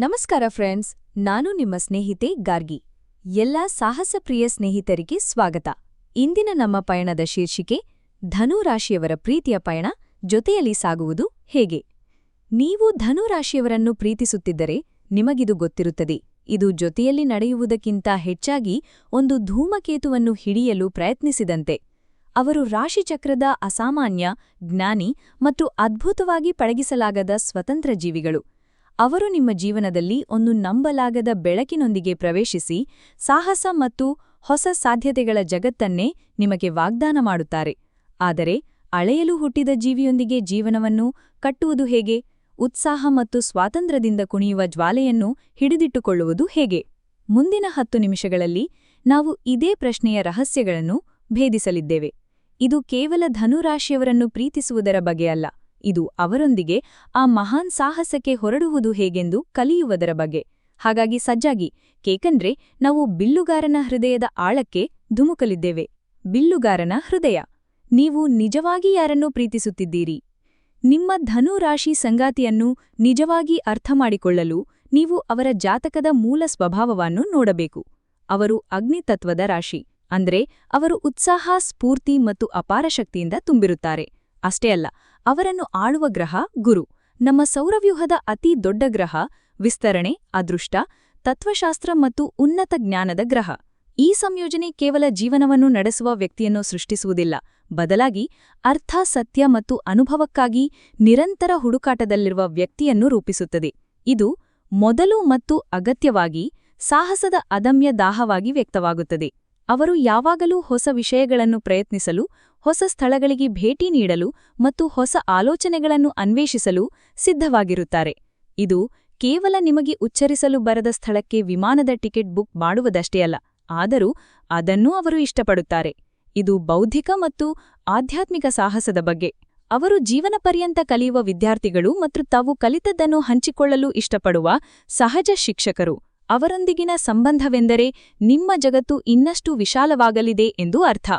ನಮಸ್ಕಾರ ಫ್ರೆಂಡ್ಸ್, ನಾನು ನಿಮ್ಮ ಸ್ನೇಹಿತೆ ಗಾರ್ಗಿ. ಎಲ್ಲ ಸಾಹಸಪ್ರಿಯ ಸ್ನೇಹಿತರಿಗೆ ಸ್ವಾಗತ. ಇಂದಿನ ನಮ್ಮ ಪಯಣದ ಶೀರ್ಷಿಕೆ, ಧನುರಾಶಿಯವರ ಪ್ರೀತಿಯ ಪಯಣ, ಜೊತೆಯಲ್ಲಿ ಸಾಗುವುದು ಹೇಗೆ? ನೀವು ಧನುರಾಶಿಯವರನ್ನು ಪ್ರೀತಿಸುತ್ತಿದ್ದರೆ ನಿಮಗಿದು ಗೊತ್ತಿರುತ್ತದೆ. ಇದು ಜೊತೆಯಲ್ಲಿ ನಡೆಯುವುದಕ್ಕಿಂತ ಹೆಚ್ಚಾಗಿ ಒಂದು ಧೂಮಕೇತುವನ್ನು ಹಿಡಿಯಲು ಪ್ರಯತ್ನಿಸಿದಂತೆ. ಅವರು ರಾಶಿಚಕ್ರದ ಅಸಾಮಾನ್ಯ, ಜ್ಞಾನಿ ಮತ್ತು ಅದ್ಭುತವಾಗಿ ಪಳಗಿಸಲಾಗದ ಸ್ವತಂತ್ರ ಜೀವಿಗಳು. ಅವರು ನಿಮ್ಮ ಜೀವನದಲ್ಲಿ ಒಂದು ನಂಬಲಾಗದ ಬೆಳಕಿನೊಂದಿಗೆ ಪ್ರವೇಶಿಸಿ ಸಾಹಸ ಮತ್ತು ಹೊಸ ಸಾಧ್ಯತೆಗಳ ಜಗತ್ತನ್ನೇ ನಿಮಗೆ ವಾಗ್ದಾನ ಮಾಡುತ್ತಾರೆ. ಆದರೆ ಅಳೆಯಲು ಹುಟ್ಟಿದ ಜೀವಿಯೊಂದಿಗೆ ಜೀವನವನ್ನು ಕಟ್ಟುವುದು ಹೇಗೆ? ಉತ್ಸಾಹ ಮತ್ತು ಸ್ವಾತಂತ್ರ್ಯದಿಂದ ಕುಣಿಯುವ ಜ್ವಾಲೆಯನ್ನು ಹಿಡಿದಿಟ್ಟುಕೊಳ್ಳುವುದು ಹೇಗೆ? ಮುಂದಿನ ಹತ್ತು ನಿಮಿಷಗಳಲ್ಲಿ ನಾವು ಇದೇ ಪ್ರಶ್ನೆಯ ರಹಸ್ಯಗಳನ್ನು ಭೇದಿಸಲಿದ್ದೇವೆ. ಇದು ಕೇವಲ ಧನುರಾಶಿಯವರನ್ನು ಪ್ರೀತಿಸುವುದರ ಬಗೆಯಲ್ಲ. ಇದು ಅವರೊಂದಿಗೆ ಆ ಮಹಾನ್ ಸಾಹಸಕ್ಕೆ ಹೊರಡುವುದು ಹೇಗೆಂದು ಕಲಿಯುವುದರ ಬಗ್ಗೆ. ಹಾಗಾಗಿ ಸಜ್ಜಾಗಿ ಕೇಕಂದ್ರೆ ನಾವು ಬಿಲ್ಲುಗಾರನ ಹೃದಯದ ಆಳಕ್ಕೆ ಧುಮುಕಲಿದ್ದೇವೆ. ಬಿಲ್ಲುಗಾರನ ಹೃದಯ, ನೀವು ನಿಜವಾಗಿ ಯಾರನ್ನು ಪ್ರೀತಿಸುತ್ತಿದ್ದೀರಿ? ನಿಮ್ಮ ಧನು ರಾಶಿ ಸಂಗಾತಿಯನ್ನು ನಿಜವಾಗಿ ಅರ್ಥಮಾಡಿಕೊಳ್ಳಲು ನೀವು ಅವರ ಜಾತಕದ ಮೂಲ ಸ್ವಭಾವವನ್ನು ನೋಡಬೇಕು. ಅವರು ಅಗ್ನಿತತ್ವದ ರಾಶಿ, ಅಂದ್ರೆ ಅವರು ಉತ್ಸಾಹ, ಸ್ಫೂರ್ತಿ ಮತ್ತು ಅಪಾರ ಶಕ್ತಿಯಿಂದ ತುಂಬಿರುತ್ತಾರೆ. ಅಷ್ಟೇ ಅಲ್ಲ ಅವರನ್ನು ಆಳುವ ಗ್ರಹ ಗುರು. ನಮ್ಮ ಸೌರವ್ಯೂಹದ ಅತಿ ದೊಡ್ಡ ಗ್ರಹ ವಿಸ್ತರಣೆ, ಅದೃಷ್ಟ, ತತ್ವಶಾಸ್ತ್ರ ಮತ್ತು ಉನ್ನತ ಜ್ಞಾನದ ಗ್ರಹ. ಈ ಸಂಯೋಜನೆ ಕೇವಲ ಜೀವನವನ್ನು ನಡೆಸುವ ವ್ಯಕ್ತಿಯನ್ನು ಸೃಷ್ಟಿಸುವುದಿಲ್ಲ, ಬದಲಾಗಿ ಅರ್ಥ, ಸತ್ಯ ಮತ್ತು ಅನುಭವಕ್ಕಾಗಿ ನಿರಂತರ ಹುಡುಕಾಟದಲ್ಲಿರುವ ವ್ಯಕ್ತಿಯನ್ನು ರೂಪಿಸುತ್ತದೆ. ಇದು ಮೊದಲು ಮತ್ತು ಅಗತ್ಯವಾಗಿ ಸಾಹಸದ ಅದಮ್ಯ ದಾಹವಾಗಿ ವ್ಯಕ್ತವಾಗುತ್ತದೆ. ಅವರು ಯಾವಾಗಲೂ ಹೊಸ ವಿಷಯಗಳನ್ನು ಪ್ರಯತ್ನಿಸಲು ಹೊಸ ಸ್ಥಳಗಳಿಗೆ ಭೇಟಿ ನೀಡಲು ಮತ್ತು ಹೊಸ ಆಲೋಚನೆಗಳನ್ನು ಅನ್ವೇಷಿಸಲು ಸಿದ್ಧವಾಗಿರುತ್ತಾರೆ. ಇದು ಕೇವಲ ನಿಮಗೆ ಉಚ್ಚರಿಸಲು ಬರದ ಸ್ಥಳಕ್ಕೆ ವಿಮಾನದ ಟಿಕೆಟ್ ಬುಕ್ ಮಾಡುವುದಷ್ಟೇ ಅಲ್ಲ, ಆದರೂ ಅದನ್ನೂ ಅವರು ಇಷ್ಟಪಡುತ್ತಾರೆ. ಇದು ಬೌದ್ಧಿಕ ಮತ್ತು ಆಧ್ಯಾತ್ಮಿಕ ಸಾಹಸದ ಬಗ್ಗೆ. ಅವರು ಜೀವನ ಪರ್ಯಂತ ಕಲಿಯುವ ವಿದ್ಯಾರ್ಥಿಗಳು ಮತ್ತು ತಾವು ಕಲಿತದ್ದನ್ನು ಹಂಚಿಕೊಳ್ಳಲು ಇಷ್ಟಪಡುವ ಸಹಜ ಶಿಕ್ಷಕರು. ಅವರೊಂದಿಗಿನ ಸಂಬಂಧವೆಂದರೆ ನಿಮ್ಮ ಜಗತ್ತು ಇನ್ನಷ್ಟು ವಿಶಾಲವಾಗಲಿದೆ ಎಂದು ಅರ್ಥ.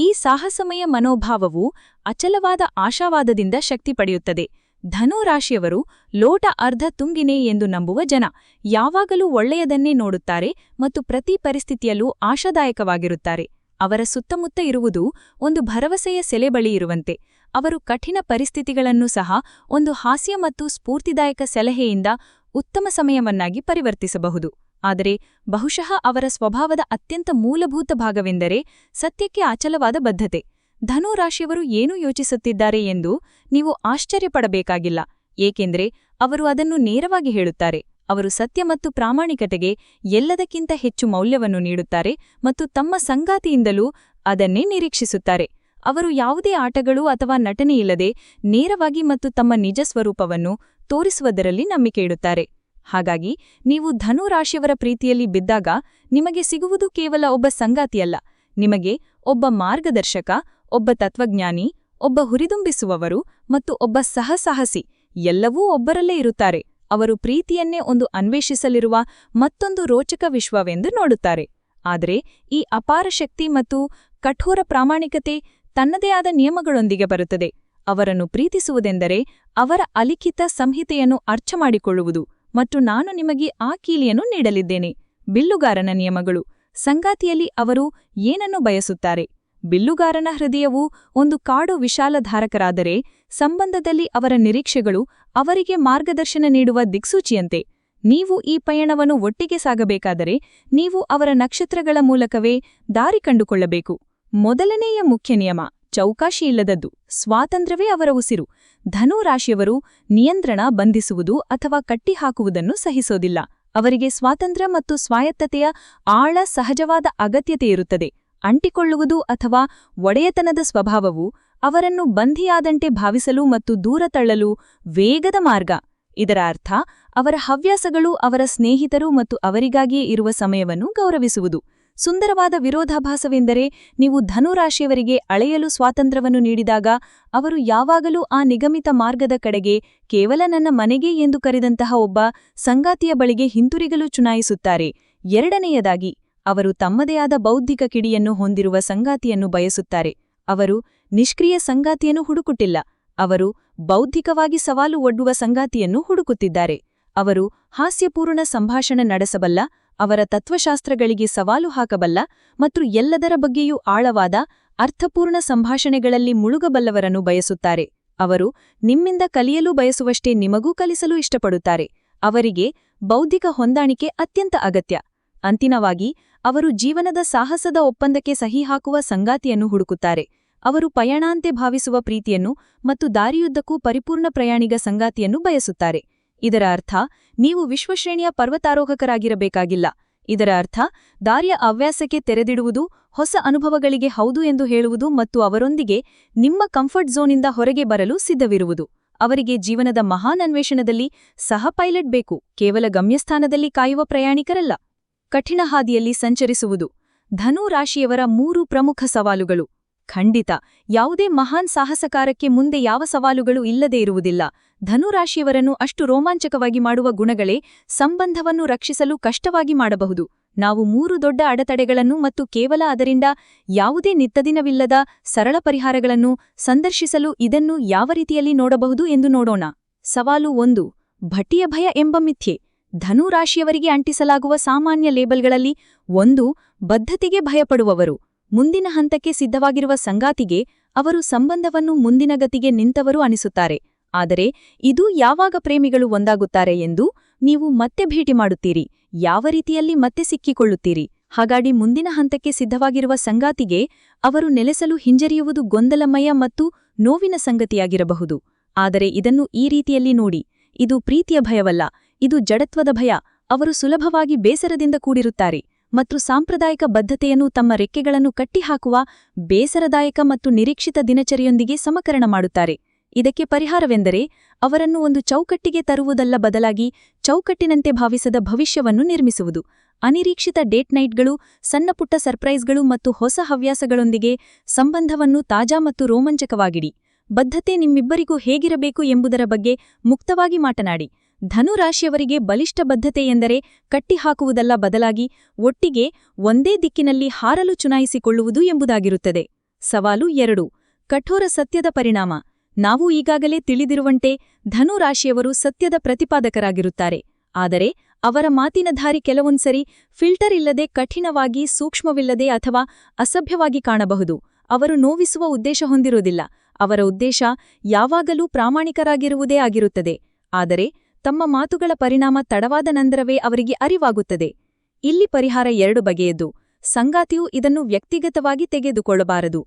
ಈ ಸಾಹಸಮಯ ಮನೋಭಾವವು ಅಚಲವಾದ ಆಶಾವಾದದಿಂದ ಶಕ್ತಿ ಪಡೆಯುತ್ತದೆ. ಧನುರಾಶಿಯವರು ಲೋಟ ಅರ್ಧ ತುಂಗಿನೆ ಎಂದು ನಂಬುವ ಜನ. ಯಾವಾಗಲೂ ಒಳ್ಳೆಯದನ್ನೇ ನೋಡುತ್ತಾರೆ ಮತ್ತು ಪ್ರತಿ ಪರಿಸ್ಥಿತಿಯಲ್ಲೂ ಆಶಾದಾಯಕವಾಗಿರುತ್ತಾರೆ. ಅವರ ಸುತ್ತಮುತ್ತ ಇರುವುದು ಒಂದು ಭರವಸೆಯ ಸೆಲೆಬಳಿ ಇರುವಂತೆ. ಅವರು ಕಠಿಣ ಪರಿಸ್ಥಿತಿಗಳನ್ನು ಸಹ ಒಂದು ಹಾಸ್ಯ ಮತ್ತು ಸ್ಫೂರ್ತಿದಾಯಕ ಸಲಹೆಯಿಂದ ಉತ್ತಮ ಸಮಯವನ್ನಾಗಿ ಪರಿವರ್ತಿಸಬಹುದು. ಆದರೆ ಬಹುಶಃ ಅವರ ಸ್ವಭಾವದ ಅತ್ಯಂತ ಮೂಲಭೂತ ಭಾಗವೆಂದರೆ ಸತ್ಯಕ್ಕೆ ಅಚಲವಾದ ಬದ್ಧತೆ. ಧನು ರಾಶಿಯವರು ಏನು ಯೋಚಿಸುತ್ತಿದ್ದಾರೆ ಎಂದು ನೀವು ಆಶ್ಚರ್ಯಪಡಬೇಕಾಗಿಲ್ಲ, ಏಕೆಂದರೆ ಅವರು ಅದನ್ನು ನೇರವಾಗಿ ಹೇಳುತ್ತಾರೆ. ಅವರು ಸತ್ಯ ಮತ್ತು ಪ್ರಾಮಾಣಿಕತೆಗೆ ಎಲ್ಲದಕ್ಕಿಂತ ಹೆಚ್ಚು ಮೌಲ್ಯವನ್ನು ನೀಡುತ್ತಾರೆ ಮತ್ತು ತಮ್ಮ ಸಂಗಾತಿಯಿಂದಲೂ ಅದನ್ನೇ ನಿರೀಕ್ಷಿಸುತ್ತಾರೆ. ಅವರು ಯಾವುದೇ ಆಟಗಳು ಅಥವಾ ನಟನೆಯಿಲ್ಲದೆ ನೇರವಾಗಿ ಮತ್ತು ತಮ್ಮ ನಿಜ ಸ್ವರೂಪವನ್ನು ತೋರಿಸುವುದರಲ್ಲಿ ನಂಬಿಕೆಯಿಡುತ್ತಾರೆ ಹಾಗಾಗಿ ನೀವು ಧನು ರಾಶಿಯವರ ಪ್ರೀತಿಯಲ್ಲಿ ಬಿದ್ದಾಗ ನಿಮಗೆ ಸಿಗುವುದು ಕೇವಲ ಒಬ್ಬ ಸಂಗಾತಿಯಲ್ಲ. ನಿಮಗೆ ಒಬ್ಬ ಮಾರ್ಗದರ್ಶಕ, ಒಬ್ಬ ತತ್ವಜ್ಞಾನಿ, ಒಬ್ಬ ಹುರಿದುಂಬಿಸುವವರು ಮತ್ತು ಒಬ್ಬ ಸಹಸಾಹಸಿ ಎಲ್ಲವೂ ಒಬ್ಬರಲ್ಲೇ ಇರುತ್ತಾರೆ. ಅವರು ಪ್ರೀತಿಯನ್ನೇ ಒಂದು ಅನ್ವೇಷಿಸಲಿರುವ ಮತ್ತೊಂದು ರೋಚಕ ವಿಶ್ವವೆಂದು ನೋಡುತ್ತಾರೆ. ಆದರೆ ಈ ಅಪಾರ ಶಕ್ತಿ ಮತ್ತು ಕಠೋರ ಪ್ರಾಮಾಣಿಕತೆ ತನ್ನದೇ ಆದ ನಿಯಮಗಳೊಂದಿಗೆ ಬರುತ್ತದೆ. ಅವರನ್ನು ಪ್ರೀತಿಸುವುದೆಂದರೆ ಅವರ ಅಲಿಖಿತ ಸಂಹಿತೆಯನ್ನು ಅರ್ಥ ಮಾಡಿಕೊಳ್ಳುವುದು. ಮತ್ತು ನಾನು ನಿಮಗೆ ಆ ಕೀಲಿಯನ್ನು ನೀಡಲಿದ್ದೇನೆ. ಬಿಲ್ಲುಗಾರನ ನಿಯಮಗಳು. ಸಂಗಾತಿಯಲ್ಲಿ ಅವರು ಏನನ್ನು ಬಯಸುತ್ತಾರೆ? ಬಿಲ್ಲುಗಾರನ ಹೃದಯವು ಒಂದು ಕಾಡು ವಿಶಾಲಧಾರಕರಾದರೆ ಸಂಬಂಧದಲ್ಲಿ ಅವರ ನಿರೀಕ್ಷೆಗಳು ಅವರಿಗೆ ಮಾರ್ಗದರ್ಶನ ನೀಡುವ ದಿಕ್ಸೂಚಿಯಂತೆ. ನೀವು ಈ ಪಯಣವನ್ನು ಒಟ್ಟಿಗೆ ಸಾಗಬೇಕಾದರೆ ನೀವು ಅವರ ನಕ್ಷತ್ರಗಳ ಮೂಲಕವೇ ದಾರಿ ಕಂಡುಕೊಳ್ಳಬೇಕು. ಮೊದಲನೆಯ ಮುಖ್ಯ ನಿಯಮ. ಚೌಕಾಶಿಯಿಲ್ಲದದ್ದು. ಸ್ವಾತಂತ್ರ್ಯವೇ ಅವರ ಉಸಿರು. ಧನು ರಾಶಿಯವರು ನಿಯಂತ್ರಣ ಬಂಧಿಸುವುದು ಅಥವಾ ಕಟ್ಟಿಹಾಕುವುದನ್ನು ಸಹಿಸೋದಿಲ್ಲ. ಅವರಿಗೆ ಸ್ವಾತಂತ್ರ್ಯ ಮತ್ತು ಸ್ವಾಯತ್ತತೆಯ ಆಳ ಸಹಜವಾದ ಅಗತ್ಯತೆಯಿರುತ್ತದೆ. ಅಂಟಿಕೊಳ್ಳುವುದು ಅಥವಾ ಒಡೆಯತನದ ಸ್ವಭಾವವು ಅವರನ್ನು ಬಂಧಿಯಾದಂತೆ ಭಾವಿಸಲು ಮತ್ತು ದೂರ ತಳ್ಳಲು ವೇಗದ ಮಾರ್ಗ. ಇದರ ಅರ್ಥ, ಅವರ ಹವ್ಯಾಸಗಳು ಅವರ ಸ್ನೇಹಿತರು ಮತ್ತು ಅವರಿಗಾಗಿಯೇ ಇರುವ ಸಮಯವನ್ನು ಗೌರವಿಸುವುದು. ಸುಂದರವಾದ ವಿರೋಧಾಭಾಸವೆಂದರೆ ನೀವು ಧನುರಾಶಿಯವರಿಗೆ ಅಳೆಯಲು ಸ್ವಾತಂತ್ರ್ಯವನ್ನು ನೀಡಿದಾಗ ಅವರು ಯಾವಾಗಲೂ ಆ ನಿಗಮಿತ ಮಾರ್ಗದ ಕಡೆಗೆ ಕೇವಲ ನನ್ನ ಮನೆಗೆ ಎಂದು ಕರೆದಂತಹ ಒಬ್ಬ ಸಂಗಾತಿಯ ಬಳಿಗೆ ಹಿಂತುರಿಗಲು ಚುನಾಯಿಸುತ್ತಾರೆ. ಎರಡನೆಯದಾಗಿ, ಅವರು ತಮ್ಮದೇ ಆದ ಬೌದ್ಧಿಕ ಕಿಡಿಯನ್ನು ಹೊಂದಿರುವ ಸಂಗಾತಿಯನ್ನು ಬಯಸುತ್ತಾರೆ. ಅವರು ನಿಷ್ಕ್ರಿಯ ಸಂಗಾತಿಯನ್ನು ಹುಡುಕುತ್ತಿಲ್ಲ. ಅವರು ಬೌದ್ಧಿಕವಾಗಿ ಸವಾಲು ಒಡ್ಡುವ ಸಂಗಾತಿಯನ್ನು ಹುಡುಕುತ್ತಿದ್ದಾರೆ. ಅವರು ಹಾಸ್ಯಪೂರ್ಣ ಸಂಭಾಷಣೆ ನಡೆಸಬಲ್ಲ ಅವರ ತತ್ವಶಾಸ್ತ್ರಗಳಿಗೆ ಸವಾಲು ಹಾಕಬಲ್ಲ ಮತ್ತು ಎಲ್ಲದರ ಬಗ್ಗೆಯೂ ಆಳವಾದ, ಅರ್ಥಪೂರ್ಣ ಸಂಭಾಷಣೆಗಳಲ್ಲಿ ಮುಳುಗಬಲ್ಲವರನ್ನು ಬಯಸುತ್ತಾರೆ. ಅವರು ನಿಮ್ಮಿಂದ ಕಲಿಯಲು ಬಯಸುವಷ್ಟೇ ನಿಮಗೂ ಕಲಿಸಲು ಇಷ್ಟಪಡುತ್ತಾರೆ. ಅವರಿಗೆ ಬೌದ್ಧಿಕ ಹೊಂದಾಣಿಕೆ ಅತ್ಯಂತ ಅಗತ್ಯ. ಅಂತಿಮವಾಗಿ, ಅವರು ಜೀವನದ ಸಾಹಸದ ಒಪ್ಪಂದಕ್ಕೆ ಸಹಿ ಹಾಕುವ ಸಂಗಾತಿಯನ್ನು ಹುಡುಕುತ್ತಾರೆ. ಅವರು ಪಯಣಾಂತೆ ಭಾವಿಸುವ ಪ್ರೀತಿಯನ್ನು ಮತ್ತು ದಾರಿಯುದ್ದಕ್ಕೂ ಪರಿಪೂರ್ಣ ಪ್ರಯಾಣಿಗ ಸಂಗಾತಿಯನ್ನು ಬಯಸುತ್ತಾರೆ. ಇದರ ಅರ್ಥ, ನೀವು ವಿಶ್ವಶ್ರೇಣಿಯ ಪರ್ವತಾರೋಹಕರಾಗಿರಬೇಕಾಗಿಲ್ಲ. ಇದರ ಅರ್ಥ, ದಾರಿಯ ಅವ್ಯಾಸಕ್ಕೆ ತೆರೆದಿಡುವುದು ಹೊಸ ಅನುಭವಗಳಿಗೆ ಹೌದು ಎಂದು ಹೇಳುವುದು ಮತ್ತು ಅವರೊಂದಿಗೆ ನಿಮ್ಮ ಕಂಫರ್ಟ್ ಝೋನಿಂದ ಹೊರಗೆ ಬರಲು ಸಿದ್ಧವಿರುವುದು. ಅವರಿಗೆ ಜೀವನದ ಮಹಾನ್ ಅನ್ವೇಷಣದಲ್ಲಿ ಸಹ ಪೈಲಟ್ ಬೇಕು. ಕೇವಲ ಗಮ್ಯಸ್ಥಾನದಲ್ಲಿ ಕಾಯುವ ಪ್ರಯಾಣಿಕರಲ್ಲ. ಕಠಿಣ ಹಾದಿಯಲ್ಲಿ ಸಂಚರಿಸುವುದು. ಧನು ರಾಶಿಯವರ ಮೂರು ಪ್ರಮುಖ ಸವಾಲುಗಳು. ಖಂಡಿತ. ಯಾವುದೇ ಮಹಾನ್ ಸಾಹಸಕಾರಕ್ಕೆ ಮುಂದೆ ಯಾವ ಸವಾಲುಗಳು ಇಲ್ಲದೇ ಇರುವುದಿಲ್ಲ. ಧನುರಾಶಿಯವರನ್ನು ಅಷ್ಟು ರೋಮಾಂಚಕವಾಗಿ ಮಾಡುವ ಗುಣಗಳೇ ಸಂಬಂಧವನ್ನು ರಕ್ಷಿಸಲು ಕಷ್ಟವಾಗಿ ಮಾಡಬಹುದು. ನಾವು ಮೂರು ದೊಡ್ಡ ಅಡೆತಡೆಗಳನ್ನು ಮತ್ತು ಕೇವಲ ಅದರಿಂದ ಯಾವುದೇ ನಿತ್ತದಿನವಿಲ್ಲದ ಸರಳ ಪರಿಹಾರಗಳನ್ನು ಸಂದರ್ಶಿಸಲು ಇದನ್ನು ಯಾವ ರೀತಿಯಲ್ಲಿ ನೋಡಬಹುದು ಎಂದು ನೋಡೋಣ. ಸವಾಲು ಒಂದು, ಭಟಿಯ ಭಯ ಎಂಬ ಮಿಥ್ಯೆ. ಧನುರಾಶಿಯವರಿಗೆ ಅಂಟಿಸಲಾಗುವ ಸಾಮಾನ್ಯ ಲೇಬಲ್ಗಳಲ್ಲಿ ಒಂದು, ಬದ್ಧತೆಗೆ ಭಯಪಡುವವರು. ಮುಂದಿನ ಹಂತಕ್ಕೆ ಸಿದ್ಧವಾಗಿರುವ ಸಂಗಾತಿಗೆ ಅವರು ಸಂಬಂಧವನ್ನು ಮುಂದಿನ ಗತಿಗೆ ನಿಂತವರು ಅನಿಸುತ್ತಾರೆ. ಆದರೆ ಇದು ಯಾವಾಗ ಪ್ರೇಮಿಗಳು ಒಂದಾಗುತ್ತಾರೆ ಎಂದು ನೀವು ಮತ್ತೆ ಭೇಟಿ ಮಾಡುತ್ತೀರಿ. ಯಾವ ರೀತಿಯಲ್ಲಿ ಮತ್ತೆ ಸಿಕ್ಕಿಕೊಳ್ಳುತ್ತೀರಿ? ಹಾಗಾಗಿ ಮುಂದಿನ ಹಂತಕ್ಕೆ ಸಿದ್ಧವಾಗಿರುವ ಸಂಗಾತಿಗೆ ಅವರು ನೆಲೆಸಲು ಹಿಂಜರಿಯುವುದು ಗೊಂದಲಮಯ ಮತ್ತು ನೋವಿನ ಸಂಗತಿಯಾಗಿರಬಹುದು. ಆದರೆ ಇದನ್ನು ಈ ರೀತಿಯಲ್ಲಿ ನೋಡಿ, ಇದು ಪ್ರೀತಿಯ ಭಯವಲ್ಲ, ಇದು ಜಡತ್ವದ ಭಯ, ಅವರು ಸುಲಭವಾಗಿ ಬೇಸರದಿಂದ ಕೂಡಿರುತ್ತಾರೆ. ಮತ್ತು ಸಾಂಪ್ರದಾಯಿಕ ಬದ್ಧತೆಯನ್ನು ತಮ್ಮ ರೆಕ್ಕೆಗಳನ್ನು ಕಟ್ಟಿಹಾಕುವ ಬೇಸರದಾಯಕ ಮತ್ತು ನಿರೀಕ್ಷಿತ ದಿನಚರಿಯೊಂದಿಗೆ ಸಮಕರಣ ಮಾಡುತ್ತಾರೆ. ಇದಕ್ಕೆ ಪರಿಹಾರವೆಂದರೆ ಅವರನ್ನು ಒಂದು ಚೌಕಟ್ಟಿಗೆ ತರುವುದಲ್ಲ ಬದಲಾಗಿ ಚೌಕಟ್ಟಿನಂತೆ ಭಾವಿಸದ ಭವಿಷ್ಯವನ್ನು ನಿರ್ಮಿಸುವುದು. ಅನಿರೀಕ್ಷಿತ ಡೇಟ್ ನೈಟ್ಗಳು ಸಣ್ಣಪುಟ್ಟ ಸರ್ಪ್ರೈಸ್ಗಳು ಮತ್ತು ಹೊಸ ಹವ್ಯಾಸಗಳೊಂದಿಗೆ ಸಂಬಂಧವನ್ನು ತಾಜಾ ಮತ್ತು ರೋಮಾಂಚಕವಾಗಿಡಿ. ಬದ್ಧತೆ ನಿಮ್ಮಿಬ್ಬರಿಗೂ ಹೇಗಿರಬೇಕು ಎಂಬುದರ ಬಗ್ಗೆ ಮುಕ್ತವಾಗಿ ಮಾತನಾಡಿ. ಧನುರಾಶಿಯವರಿಗೆ ಬಲಿಷ್ಠ ಬದ್ಧತೆ ಎಂದರೆ ಕಟ್ಟಿಹಾಕುವುದಲ್ಲ ಬದಲಾಗಿ ಒಟ್ಟಿಗೆ ಒಂದೇ ದಿಕ್ಕಿನಲ್ಲಿ ಹಾರಲು ಚುನಾಯಿಸಿಕೊಳ್ಳುವುದು ಎಂಬುದಾಗಿರುತ್ತದೆ. ಸವಾಲು ಎರಡು. ಕಠೋರ ಸತ್ಯದ ಪರಿಣಾಮ. ನಾವು ಈಗಾಗಲೇ ತಿಳಿದಿರುವಂತೆ ಧನುರಾಶಿಯವರು ಸತ್ಯದ ಪ್ರತಿಪಾದಕರಾಗಿರುತ್ತಾರೆ. ಆದರೆ ಅವರ ಮಾತಿನ ಧಾರಿ ಕೆಲವೊಂದ್ಸರಿ ಫಿಲ್ಟರ್ ಇಲ್ಲದೆ ಕಠಿಣವಾಗಿ ಸೂಕ್ಷ್ಮವಿಲ್ಲದೆ ಅಥವಾ ಅಸಭ್ಯವಾಗಿ ಕಾಣಬಹುದು. ಅವರು ನೋವಿಸುವ ಉದ್ದೇಶ ಹೊಂದಿರುವುದಿಲ್ಲ. ಅವರ ಉದ್ದೇಶ ಯಾವಾಗಲೂ ಪ್ರಾಮಾಣಿಕರಾಗಿರುವುದೇ ಆಗಿರುತ್ತದೆ. ಆದರೆ ತಮ್ಮ ಮಾತುಗಳ ಪರಿಣಾಮ ತಡವಾದ ನಂತರವೇ ಅವರಿಗೆ ಅರಿವಾಗುತ್ತದೆ. ಇಲ್ಲಿ ಪರಿಹಾರ ಎರಡು ಬಗೆಯದ್ದು ಸಂಗಾತಿಯು ಇದನ್ನು ವ್ಯಕ್ತಿಗತವಾಗಿ ತೆಗೆದುಕೊಳ್ಳಬಾರದು.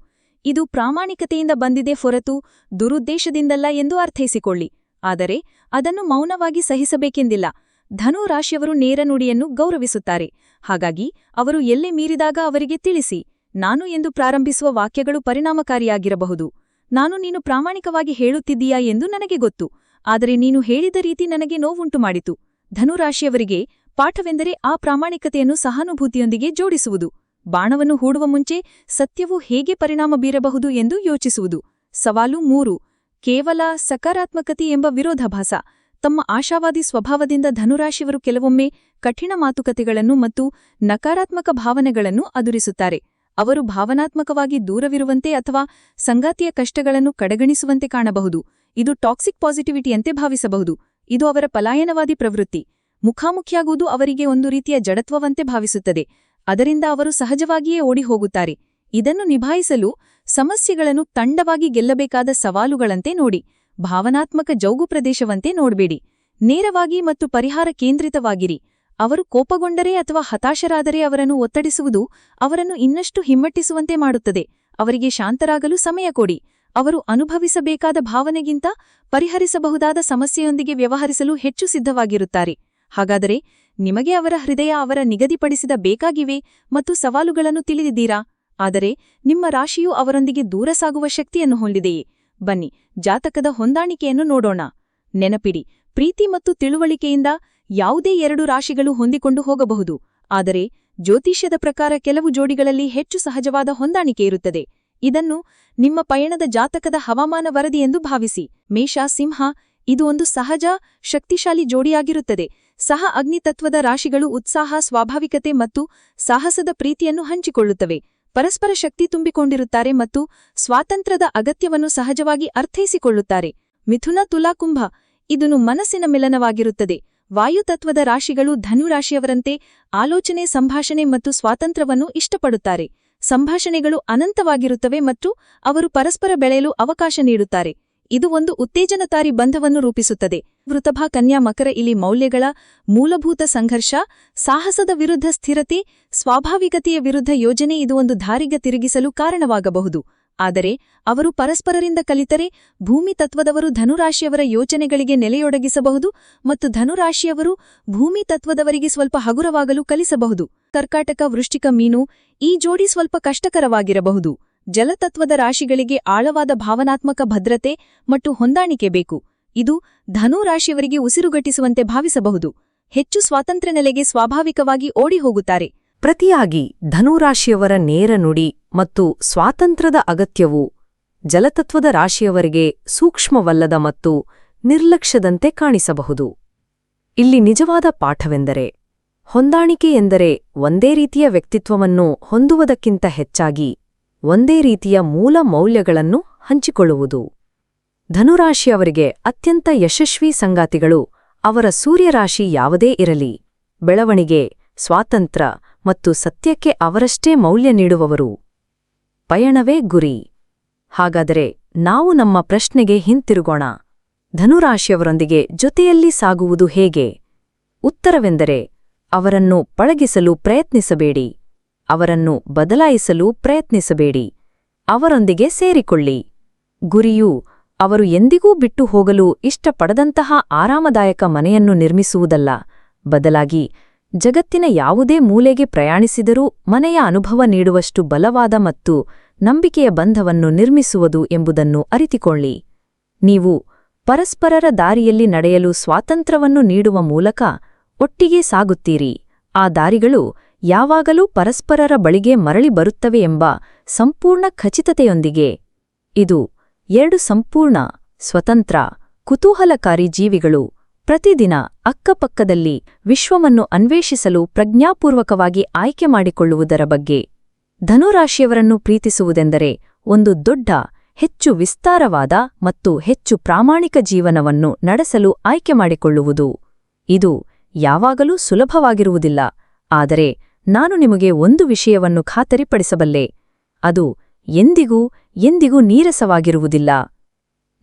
ಇದು ಪ್ರಾಮಾಣಿಕತೆಯಿಂದ ಬಂದಿದೆ ಹೊರತು ದುರುದ್ದೇಶದಿಂದಲ್ಲ ಎಂದು ಅರ್ಥೈಸಿಕೊಳ್ಳಿ. ಆದರೆ ಅದನ್ನು ಮೌನವಾಗಿ ಸಹಿಸಬೇಕೆಂದಿಲ್ಲ. ಧನು ರಾಶಿಯವರು ನೇರ ನುಡಿಯನ್ನು ಗೌರವಿಸುತ್ತಾರೆ. ಹಾಗಾಗಿ ಅವರು ಎಲ್ಲೆ ಮೀರಿದಾಗ ಅವರಿಗೆ ತಿಳಿಸಿ, ನಾನು ಎಂದು ಪ್ರಾರಂಭಿಸುವ ವಾಕ್ಯಗಳು ಪರಿಣಾಮಕಾರಿಯಾಗಿರಬಹುದು. ನಾನು ನೀನು ಪ್ರಾಮಾಣಿಕವಾಗಿ ಹೇಳುತ್ತಿದ್ದೀಯಾ ಎಂದು ನನಗೆ ಗೊತ್ತು. ಆದರೆ ನೀನು ಹೇಳಿದ ರೀತಿ ನನಗೆ ನೋವುಂಟು ಮಾಡಿತು. ಧನುರಾಶಿಯವರಿಗೆ ಪಾಠವೆಂದರೆ ಆ ಪ್ರಾಮಾಣಿಕತೆಯನ್ನು ಸಹಾನುಭೂತಿಯೊಂದಿಗೆ ಜೋಡಿಸುವುದು. ಬಾಣವನ್ನು ಹೂಡುವ ಮುಂಚೆ ಸತ್ಯವು ಹೇಗೆ ಪರಿಣಾಮ ಬೀರಬಹುದು ಎಂದು ಯೋಚಿಸುವುದು. ಸವಾಲು ಮೂರು, ಕೇವಲ ಸಕಾರಾತ್ಮಕತೆ ಎಂಬ ವಿರೋಧಾಭಾಸ. ತಮ್ಮ ಆಶಾವಾದಿ ಸ್ವಭಾವದಿಂದ ಧನುರಾಶಿಯವರು ಕೆಲವೊಮ್ಮೆ ಕಠಿಣ ಮಾತುಕತೆಗಳನ್ನು ಮತ್ತು ನಕಾರಾತ್ಮಕ ಭಾವನೆಗಳನ್ನು ಅದುರಿಸುತ್ತಾರೆ. ಅವರು ಭಾವನಾತ್ಮಕವಾಗಿ ದೂರವಿರುವಂತೆ ಅಥವಾ ಸಂಗಾತಿಯ ಕಷ್ಟಗಳನ್ನು ಕಡೆಗಣಿಸುವಂತೆ ಕಾಣಬಹುದು. ಇದು ಟಾಕ್ಸಿಕ್ ಪಾಸಿಟಿವಿಟಿ ಅಂತೆ ಭಾವಿಸಬಹುದು. ಇದು ಅವರ ಪಲಾಯನವಾದಿ ಪ್ರವೃತ್ತಿ. ಮುಖಾಮುಖಿಯಾಗುವುದು ಅವರಿಗೆ ಒಂದು ರೀತಿಯ ಜಡತ್ವವಂತೆ ಭಾವಿಸುತ್ತದೆ. ಅದರಿಂದ ಅವರು ಸಹಜವಾಗಿಯೇ ಓಡಿ ಹೋಗುತ್ತಾರೆ ಇದನ್ನು ನಿಭಾಯಿಸಲು ಸಮಸ್ಯೆಗಳನ್ನು ತಂಡವಾಗಿ ಗೆಲ್ಲಬೇಕಾದ ಸವಾಲುಗಳಂತೆ ನೋಡಿ. ಭಾವನಾತ್ಮಕ ಜೌಗು ಪ್ರದೇಶವಂತೆ ನೋಡಬೇಡಿ. ನೇರವಾಗಿ ಮತ್ತು ಪರಿಹಾರ ಕೇಂದ್ರಿತವಾಗಿರಿ. ಅವರು ಕೋಪಗೊಂಡರೆ ಅಥವಾ ಹತಾಶರಾದರೆ ಅವರನ್ನು ಒತ್ತಡಿಸುವುದು ಅವರನ್ನು ಇನ್ನಷ್ಟು ಹಿಮ್ಮಟ್ಟಿಸುವಂತೆ ಮಾಡುತ್ತದೆ. ಅವರಿಗೆ ಶಾಂತರಾಗಲು ಸಮಯ ಕೊಡಿ. ಅವರು ಅನುಭವಿಸಬೇಕಾದ ಭಾವನೆಗಿಂತ ಪರಿಹರಿಸಬಹುದಾದ ಸಮಸ್ಯೆಯೊಂದಿಗೆ ವ್ಯವಹರಿಸಲು ಹೆಚ್ಚು ಸಿದ್ಧವಾಗಿರುತ್ತಾರೆ. ಹಾಗಾದರೆ ನಿಮಗೆ ಅವರ ಹೃದಯ ಅವರ ನಿಗದಿಪಡಿಸಿದ ಬೇಕಾಗಿವೆ ಮತ್ತು ಸವಾಲುಗಳನ್ನು ತಿಳಿದಿದ್ದೀರಾ? ಆದರೆ ನಿಮ್ಮ ರಾಶಿಯು ಅವರೊಂದಿಗೆ ದೂರ ಸಾಗುವ ಶಕ್ತಿಯನ್ನು ಹೊಂದಿದೆಯೇ? ಬನ್ನಿ, ಜಾತಕದ ಹೊಂದಾಣಿಕೆಯನ್ನು ನೋಡೋಣ. ನೆನಪಿಡಿ, ಪ್ರೀತಿ ಮತ್ತು ತಿಳುವಳಿಕೆಯಿಂದ ಯಾವುದೇ ಎರಡು ರಾಶಿಗಳು ಹೊಂದಿಕೊಂಡು ಹೋಗಬಹುದು. ಆದರೆ ಜ್ಯೋತಿಷ್ಯದ ಪ್ರಕಾರ ಕೆಲವು ಜೋಡಿಗಳಲ್ಲಿ ಹೆಚ್ಚು ಸಹಜವಾದ ಹೊಂದಾಣಿಕೆ ಇರುತ್ತದೆ. ಇದನ್ನು ನಿಮ್ಮ ಪಯಣದ ಜಾತಕದ ಹವಾಮಾನ ವರದಿ ಎಂದು ಭಾವಿಸಿ. ಮೇಷ, ಸಿಂಹ, ಇದು ಒಂದು ಸಹಜ, ಶಕ್ತಿಶಾಲಿ ಜೋಡಿಯಾಗಿರುತ್ತದೆ. ಸಹ ಅಗ್ನಿತತ್ವದ ರಾಶಿಗಳು ಉತ್ಸಾಹ, ಸ್ವಾಭಾವಿಕತೆ ಮತ್ತು ಸಾಹಸದ ಪ್ರೀತಿಯನ್ನು ಹಂಚಿಕೊಳ್ಳುತ್ತವೆ. ಪರಸ್ಪರ ಶಕ್ತಿ ತುಂಬಿಕೊಂಡಿರುತ್ತಾರೆ ಮತ್ತು ಸ್ವಾತಂತ್ರ್ಯದ ಅಗತ್ಯವನ್ನು ಸಹಜವಾಗಿ ಅರ್ಥೈಸಿಕೊಳ್ಳುತ್ತಾರೆ. ಮಿಥುನ ತುಲಾಕುಂಭ ಇದನ್ನು ಮನಸ್ಸಿನ ಮಿಲನವಾಗಿರುತ್ತದೆ. ವಾಯುತತ್ವದ ರಾಶಿಗಳು ಧನುರಾಶಿಯವರಂತೆ ಆಲೋಚನೆ, ಸಂಭಾಷಣೆ ಮತ್ತು ಸ್ವಾತಂತ್ರ್ಯವನ್ನು ಇಷ್ಟಪಡುತ್ತಾರೆ. ಸಂಭಾಷಣೆಗಳು ಅನಂತವಾಗಿರುತ್ತವೆ ಮತ್ತು ಅವರು ಪರಸ್ಪರ ಬೆಳೆಯಲು ಅವಕಾಶ ನೀಡುತ್ತಾರೆ. ಇದು ಒಂದು ಉತ್ತೇಜನಕಾರಿ ಬಂಧವನ್ನು ರೂಪಿಸುತ್ತದೆ. ವೃತಭಾ ಕನ್ಯಾ ಮಕರ ಇಲ್ಲಿ ಮೌಲ್ಯಗಳ ಮೂಲಭೂತ ಸಂಘರ್ಷ, ಸಾಹಸದ ವಿರುದ್ಧ ಸ್ಥಿರತೆ, ಸ್ವಾಭಾವಿಕತೆಯ ವಿರುದ್ಧ ಯೋಜನೆ ಇದು ಒಂದು ದಾರಿಗೆ ತಿರುಗಿಸಲು ಕಾರಣವಾಗಬಹುದು. ಆದರೆ ಅವರು ಪರಸ್ಪರರಿಂದ ಕಲಿತರೆ ಭೂಮಿ ತತ್ವದವರು ಧನುರಾಶಿಯವರ ಯೋಚನೆಗಳಿಗೆ ನೆಲೆಯೊಡಗಿಸಬಹುದು ಮತ್ತು ಧನುರಾಶಿಯವರು ಭೂಮಿ ತತ್ವದವರಿಗೆ ಸ್ವಲ್ಪ ಹಗುರವಾಗಲು ಕಲಿಸಬಹುದು. ಕರ್ಕಾಟಕ ವೃಷ್ಟಿಕ ಮೀನು ಈ ಜೋಡಿ ಸ್ವಲ್ಪ ಕಷ್ಟಕರವಾಗಿರಬಹುದು. ಜಲತತ್ವದ ರಾಶಿಗಳಿಗೆ ಆಳವಾದ ಭಾವನಾತ್ಮಕ ಭದ್ರತೆ ಮತ್ತು ಹೊಂದಾಣಿಕೆ ಬೇಕು. ಇದು ಧನು ರಾಶಿಯವರಿಗೆ ಉಸಿರುಗಟ್ಟಿಸುವಂತೆ ಭಾವಿಸಬಹುದು. ಹೆಚ್ಚು ಸ್ವಾತಂತ್ರ್ಯ ನೆಲೆಗೆ ಸ್ವಾಭಾವಿಕವಾಗಿ ಓಡಿಹೋಗುತ್ತಾರೆ. ಪ್ರತಿಯಾಗಿ ಧನುರಾಶಿಯವರ ನೇರ ನುಡಿ ಮತ್ತು ಸ್ವಾತಂತ್ರ್ಯದ ಅಗತ್ಯವು ಜಲತತ್ವದ ರಾಶಿಯವರಿಗೆ ಸೂಕ್ಷ್ಮವಲ್ಲದ ಮತ್ತು ನಿರ್ಲಕ್ಷ್ಯದಂತೆ ಕಾಣಿಸಬಹುದು. ಇಲ್ಲಿ ನಿಜವಾದ ಪಾಠವೆಂದರೆ ಹೊಂದಾಣಿಕೆ ಎಂದರೆ ಒಂದೇ ರೀತಿಯ ವ್ಯಕ್ತಿತ್ವವನ್ನು ಹೊಂದುವುದಕ್ಕಿಂತ ಹೆಚ್ಚಾಗಿ ಒಂದೇ ರೀತಿಯ ಮೂಲ ಮೌಲ್ಯಗಳನ್ನು ಹಂಚಿಕೊಳ್ಳುವುದು. ಧನುರಾಶಿಯವರಿಗೆ ಅತ್ಯಂತ ಯಶಸ್ವಿ ಸಂಗಾತಿಗಳು. ಅವರ ಸೂರ್ಯರಾಶಿ ಯಾವುದೇ ಇರಲಿ. ಬೆಳವಣಿಗೆ, ಸ್ವಾತಂತ್ರ್ಯ ಮತ್ತು ಸತ್ಯಕ್ಕೆ ಅವರಷ್ಟೇ ಮೌಲ್ಯ ನೀಡುವವರು. ಪಯಣವೇ ಗುರಿ. ಹಾಗಾದರೆ ನಾವು ನಮ್ಮ ಪ್ರಶ್ನೆಗೆ ಹಿಂತಿರುಗೋಣ. ಧನುರಾಶಿಯವರೊಂದಿಗೆ ಜೊತೆಯಲ್ಲಿ ಸಾಗುವುದು ಹೇಗೆ? ಉತ್ತರವೆಂದರೆ ಅವರನ್ನು ಪಳಗಿಸಲು ಪ್ರಯತ್ನಿಸಬೇಡಿ. ಅವರನ್ನು ಬದಲಾಯಿಸಲು ಪ್ರಯತ್ನಿಸಬೇಡಿ. ಅವರೊಂದಿಗೆ ಸೇರಿಕೊಳ್ಳಿ. ಗುರಿಯು ಅವರು ಎಂದಿಗೂ ಬಿಟ್ಟು ಹೋಗಲು ಇಷ್ಟಪಡದಂತಹ ಆರಾಮದಾಯಕ ಮನೆಯನ್ನು ನಿರ್ಮಿಸುವುದಲ್ಲ. ಬದಲಾಗಿ ಜಗತ್ತಿನ ಯಾವುದೇ ಮೂಲೆಗೆ ಪ್ರಯಾಣಿಸಿದರೂ ಮನೆಯ ಅನುಭವ ನೀಡುವಷ್ಟು ಬಲವಾದ ಮತ್ತು ನಂಬಿಕೆಯ ಬಂಧವನ್ನು ನಿರ್ಮಿಸುವುದು ಎಂಬುದನ್ನು ಅರಿತಿಕೊಳ್ಳಿ. ನೀವು ಪರಸ್ಪರರ ದಾರಿಯಲ್ಲಿ ನಡೆಯಲು ಸ್ವಾತಂತ್ರ್ಯವನ್ನು ನೀಡುವ ಮೂಲಕ ಒಟ್ಟಿಗೆ ಸಾಗುತ್ತೀರಿ. ಆ ದಾರಿಗಳು ಯಾವಾಗಲೂ ಪರಸ್ಪರರ ಬಳಿಗೆ ಮರಳಿ ಬರುತ್ತವೆ ಎಂಬ ಸಂಪೂರ್ಣ ಖಚಿತತೆಯೊಂದಿಗೆ. ಇದು ಎರಡು ಸಂಪೂರ್ಣ, ಸ್ವತಂತ್ರ, ಕುತೂಹಲಕಾರಿ ಜೀವಿಗಳು ಪ್ರತಿದಿನ ಅಕ್ಕಪಕ್ಕದಲ್ಲಿ ವಿಶ್ವವನ್ನು ಅನ್ವೇಷಿಸಲು ಪ್ರಜ್ಞಾಪೂರ್ವಕವಾಗಿ ಆಯ್ಕೆ ಮಾಡಿಕೊಳ್ಳುವುದರ ಬಗ್ಗೆ. ಧನುರಾಶಿಯವರನ್ನು ಪ್ರೀತಿಸುವುದೆಂದರೆ ಒಂದು ದೊಡ್ಡ, ಹೆಚ್ಚು ವಿಸ್ತಾರವಾದ ಮತ್ತು ಹೆಚ್ಚು ಪ್ರಾಮಾಣಿಕ ಜೀವನವನ್ನು ನಡೆಸಲು ಆಯ್ಕೆ ಮಾಡಿಕೊಳ್ಳುವುದು. ಇದು ಯಾವಾಗಲೂ ಸುಲಭವಾಗಿರುವುದಿಲ್ಲ. ಆದರೆ ನಾನು ನಿಮಗೆ ಒಂದು ವಿಷಯವನ್ನು ಖಾತರಿಪಡಿಸಬಲ್ಲೆ. ಅದು ಎಂದಿಗೂ ಎಂದಿಗೂ ನೀರಸವಾಗಿರುವುದಿಲ್ಲ.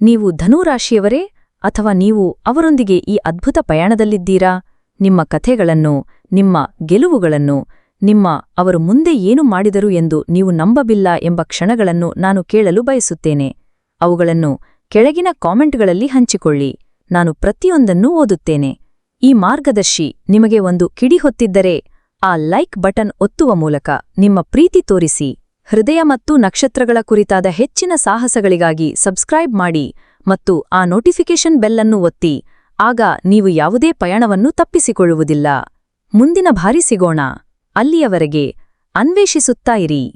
ನೀವು ಧನುರಾಶಿಯವರೇ ಅಥವಾ ನೀವು ಅವರೊಂದಿಗೆ ಈ ಅದ್ಭುತ ಪಯಣದಲ್ಲಿದ್ದೀರಾ? ನಿಮ್ಮ ಕಥೆಗಳನ್ನು, ನಿಮ್ಮ ಗೆಲುವುಗಳನ್ನು, ನಿಮ್ಮ ಅವರು ಮುಂದೆ ಏನು ಮಾಡಿದರು ಎಂದು ನೀವು ನಂಬಬಿಲ್ಲ ಎಂಬ ಕ್ಷಣಗಳನ್ನು ನಾನು ಕೇಳಲು ಬಯಸುತ್ತೇನೆ. ಅವುಗಳನ್ನು ಕೆಳಗಿನ ಕಾಮೆಂಟ್ಗಳಲ್ಲಿ ಹಂಚಿಕೊಳ್ಳಿ. ನಾನು ಪ್ರತಿಯೊಂದನ್ನೂ ಓದುತ್ತೇನೆ. ಈ ಮಾರ್ಗದರ್ಶಿ ನಿಮಗೆ ಒಂದು ಕಿಡಿ ಹೊತ್ತಿದ್ದರೆ ಆ ಲೈಕ್ ಬಟನ್ ಒತ್ತುವ ಮೂಲಕ ನಿಮ್ಮ ಪ್ರೀತಿ ತೋರಿಸಿ. ಹೃದಯ ಮತ್ತು ನಕ್ಷತ್ರಗಳ ಕುರಿತಾದ ಹೆಚ್ಚಿನ ಸಾಹಸಗಳಿಗಾಗಿ ಸಬ್ಸ್ಕ್ರೈಬ್ ಮಾಡಿ ಮತ್ತು ಆ ನೋಟಿಫಿಕೇಷನ್ ಬೆಲ್ಲನ್ನು ಒತ್ತಿ. ಆಗ ನೀವು ಯಾವುದೇ ಪಯಣವನ್ನು ತಪ್ಪಿಸಿಕೊಳ್ಳುವುದಿಲ್ಲ. ಮುಂದಿನ ಬಾರಿ ಸಿಗೋಣ. ಅಲ್ಲಿಯವರೆಗೆ ಅನ್ವೇಷಿಸುತ್ತಾ ಇರಿ.